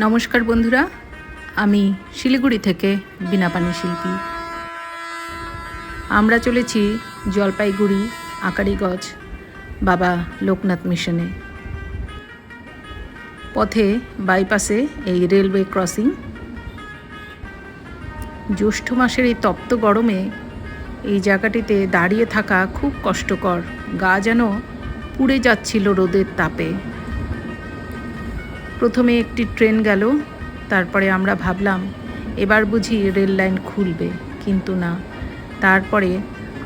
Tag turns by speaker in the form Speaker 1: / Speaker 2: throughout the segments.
Speaker 1: নমস্কার বন্ধুরা, আমি শিলিগুড়ি থেকে বিনাপানি শিল্পী। আমরা চলেছি জলপাইগুড়ি আকারিগঞ্জ বাবা লোকনাথ মিশনে। পথে বাইপাসে এই রেলওয়ে ক্রসিং। জ্যৈষ্ঠ মাসের এই তপ্ত গরমে এই জায়গাটিতে দাঁড়িয়ে থাকা খুব কষ্টকর, গা যেন পুড়ে যাচ্ছিল রোদের তাপে। প্রথমে একটি ট্রেন গেল, তারপরে আমরা ভাবলাম, এবার বুঝি রেল লাইন খুলবে, কিন্তু না। তারপরে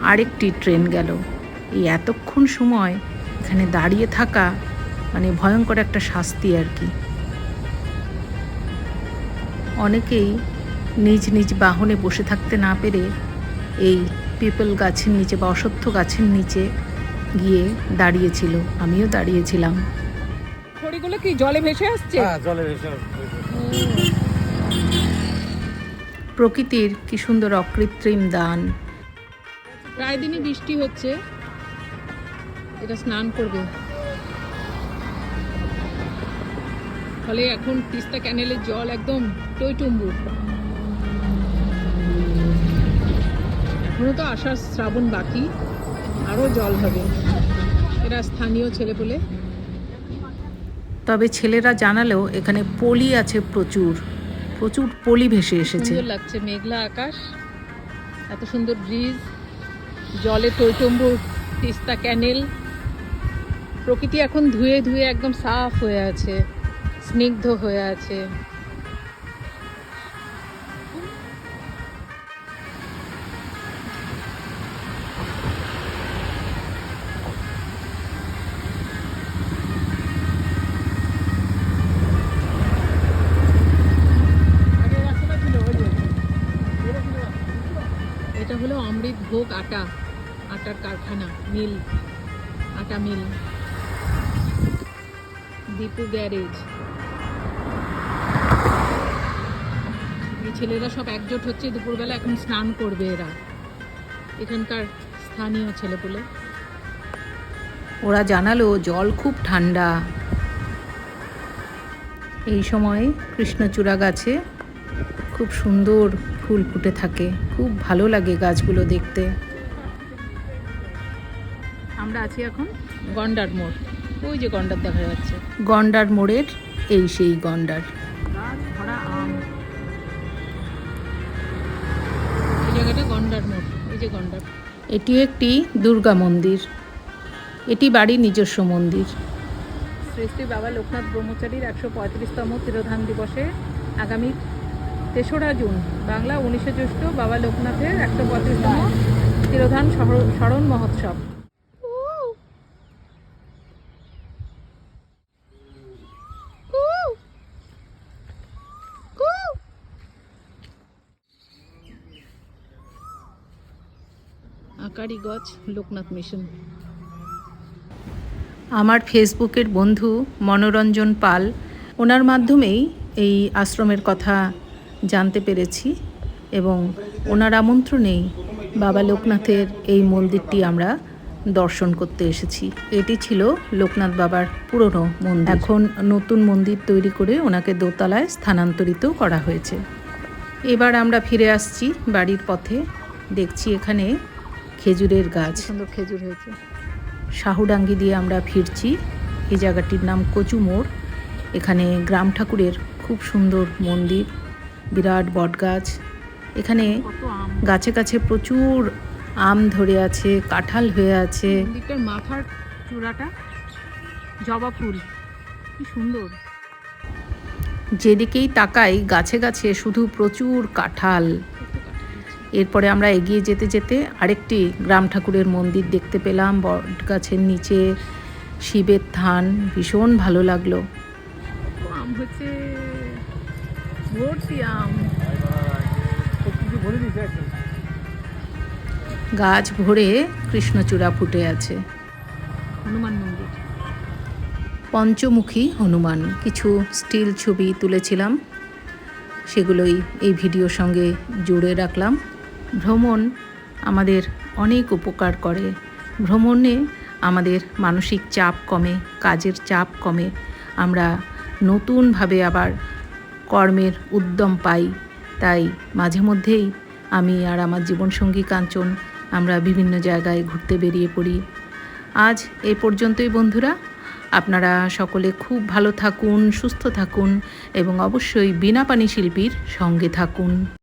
Speaker 1: আরেকটি ট্রেন গেল। এই এতক্ষণ সময় এখানে দাঁড়িয়ে থাকা মানে ভয়ঙ্কর একটা শাস্তি আর কি। অনেকেই নিজ নিজ বাহনে বসে থাকতে না পেরে এই পিপল গাছের নিচে বা অসত্য গাছের নিচে গিয়ে দাঁড়িয়েছিল। আমিও দাঁড়িয়েছিলাম।
Speaker 2: খড়িগুলো কি জলে ভেসে আসছে?
Speaker 3: হ্যাঁ জলে ভেসে
Speaker 1: প্রকৃতির কি সুন্দর অকৃত্রিম দান।
Speaker 2: প্রায় দিনই বৃষ্টি হচ্ছে। এটা স্নান করবে। ফলে এখন তিস্তা ক্যানেলের জল একদম টইটুম্বুর এখনও তো আষাঢ় শ্রাবণ বাকি আরও জল হবে। এরা স্থানীয় ছেলে বলে
Speaker 1: তবে ছেলেরা জানালেও এখানে পলি আছে প্রচুর। প্রচুর পলি ভেসে এসেছে।
Speaker 2: সুন্দর লাগছে মেঘলা আকাশ এত সুন্দর ব্রিজ জলে টইটম্বুর তিস্তা ক্যানেল। প্রকৃতি এখন ধুয়ে ধুয়ে একদম সাফ হয়ে আছে স্নিগ্ধ হয়ে আছে। ভোগ, আটা, আটার কারখানা, মিল, আটা মিল, দীপু গ্যারেজ। এই ছেলেরা সব একজোট হচ্ছে, দুপুরবেলা এখন স্নান করবে এরা। এখানকার স্থানীয় ছেলেপুলে।
Speaker 1: ওরা জানালো, জল খুব ঠান্ডা। এই সময় কৃষ্ণচূড়া গাছে খুব সুন্দর ফুল ফুটে থাকে। খুব ভালো লাগে গাছগুলো দেখতে। আমরা আছি এখন
Speaker 2: গন্ডার মোড়। ওই যে গন্ডার দেখা যাচ্ছে।
Speaker 1: গন্ডার মোড়ের এই সেই গন্ডার।
Speaker 2: গাছ এই জায়গাটা গন্ডার মোড়। এই যে গন্ডার।
Speaker 1: এটি একটি দুর্গা মন্দির। এটি বাড়ির নিজস্ব মন্দির।
Speaker 2: শ্রী শ্রী বাবা লোকনাথ ব্রহ্মচারীর একশো পঁয়ত্রিশতম তিরোধান দিবসে আগামী তেসরা জুন, বাংলা উনিশে জ্যৈষ্ঠ, বাবা লোকনাথের একশো পঁয়ত্রিশতম তিরোধান স্মরণ মহোৎসব। লোকনাথ মিশন।
Speaker 1: আমার ফেসবুকের বন্ধু মনোরঞ্জন পাল, ওনার মাধ্যমেই এই আশ্রমের কথা জানতে পেরেছি এবং ওনার আমন্ত্রণেই বাবা লোকনাথের এই মন্দিরটি আমরা দর্শন করতে এসেছি। এটি ছিল লোকনাথ বাবার পুরনো মন্দির। এখন নতুন মন্দির তৈরি করে ওনাকে দোতলায় স্থানান্তরিত করা হয়েছে। এবার আমরা ফিরে আসছি বাড়ির পথে। দেখছি এখানে খেজুরের গাছ।
Speaker 2: সুন্দর খেজুর হয়েছে।
Speaker 1: শাহুডাঙ্গি দিয়ে আমরা ফিরছি। এই জায়গাটির নাম কচু মোড় এখানে গ্রাম ঠাকুরের খুব সুন্দর মন্দির। বিরাট বটগাছ। এখানে গাছে গাছে প্রচুর আম ধরে আছে কাঁঠাল হয়ে আছে।
Speaker 2: মাথার চূড়াটা জবা ফুল। কি সুন্দর।
Speaker 1: যেদিকেই তাকাই গাছে গাছে শুধু প্রচুর কাঁঠাল। এরপরে আমরা এগিয়ে যেতে যেতে আরেকটি গ্রাম ঠাকুরের মন্দির দেখতে পেলাম বট গাছের নিচে শিবের থান। ভীষণ ভালো লাগল।
Speaker 2: আম হচ্ছে ভর্তি আম
Speaker 1: গাছ ভরে কৃষ্ণচূড়া ফুটে আছে।
Speaker 2: হনুমান মন্দির।
Speaker 1: পঞ্চমুখী হনুমান কিছু স্টিল ছবি তুলেছিলাম। সেগুলোই এই ভিডিওর সঙ্গে জুড়ে রাখলাম। ভ্রমণ আমাদের অনেক উপকার করে। ভ্রমণে আমাদের মানসিক চাপ কমে কাজের চাপ কমে। আমরা নতুনভাবে আবার কর্মের উদ্যম পাই। তাই মাঝে মধ্যেই আমি আর আমার জীবনসঙ্গী কাঞ্চন আমরা বিভিন্ন জায়গায় ঘুরতে বেরিয়ে পড়ি। আজ এ পর্যন্তই বন্ধুরা। আপনারা সকলে খুব ভালো থাকুন, সুস্থ থাকুন এবং অবশ্যই বিনা পানি শিল্পীর সঙ্গে থাকুন।